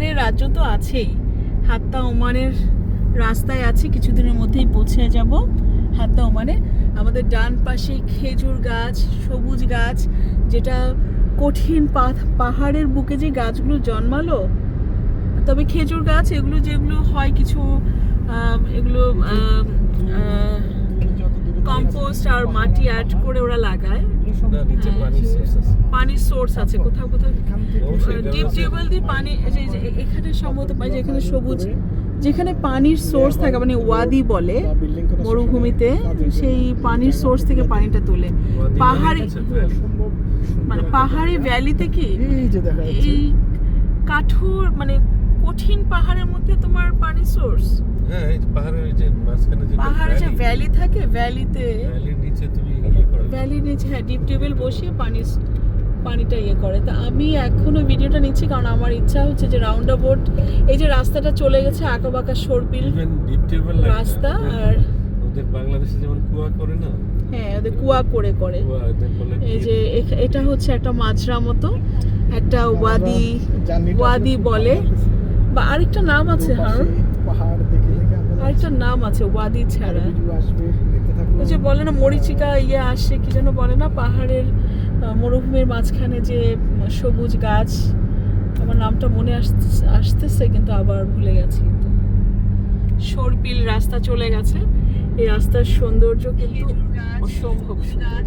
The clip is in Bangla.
পাহাড়ের রাজ্য তো আছেই। হাত্তা ওমানের রাস্তায় আছে, কিছুদিনের মধ্যেই পৌঁছে যাব। হাত্তা ওমানে আমাদের ডান পাশে খেজুর গাছ, সবুজ গাছ, যেটা কঠিন পাহাড়ের বুকে যে গাছগুলো জন্মালো। তবে খেজুর গাছ, এগুলো যেগুলো হয় কিছু এগুলো কম্পোস্ট আর মাটি অ্যাড করে ওরা লাগায়। হ্যাঁ। পানির সোর্স আছে। পানির সোর্স আছে কোথাও কোথাও। ডিপ। টিউবওয়েল দিয়ে পানি এখানে সম্ভবত পাই এখানে সবুজ যেখানে পানির সোর্স থাকে মানে ওয়াদি বলে মরুভূমিতে সেই পানির সোর্স থেকে পানিটা তোলে। পাহাড়ি মানে পাহাড়ি ভ্যালিতে কি? এই যে এই কাঠুর মানে কঠিন পাহাড়ের মধ্যে তোমার পানির সোর্স হ্যাঁ এই যে পাহাড়ের এই যে মাঝখানে যে পাহাড়ে যে ভ্যালি থাকে ভ্যালিতে ভ্যালির নিচে তুমি ইয়ে করো। ভ্যালির নিচে হ্যাঁ ডিপ টিউবওয়েল বসিয়ে পানি পানিটা ইয়ে করে। তা আমি এখনও ভিডিওটা নিচ্ছি কারণ আমার ইচ্ছা হচ্ছে যে রাউন্ড অ্যাবাউট এই যে রাস্তাটা চলে গেছে আঁকা বাঁকা সরপিল ডিপ টিউবওয়েল রাস্তা আর ওদের বাংলাদেশে যেমন কুয়া করে না? হ্যাঁ ওদের কুয়া করে করে। এই যে এটা হচ্ছে একটা মাজরা মতো একটা ওয়াদি ওয়াদি বলে। বা আরেকটা নাম আছে হারুন? পাহাড় দেখে দেখে আরেকটা নাম আছে ওয়াদি ছাড়া। ওই যে বলে না মরিচিকা ইয়ে আসে কি যেন বলে না পাহাড়ের মরুভূমির মাঝখানে যে সবুজ গাছ আমার নামটা মনে আসতে- আসতেছে কিন্তু আবার ভুলে গেছি কিন্তু। সরপিল রাস্তা চলে গেছে এই রাস্তার সৌন্দর্য কিন্তু অসম্ভব সুন্দর।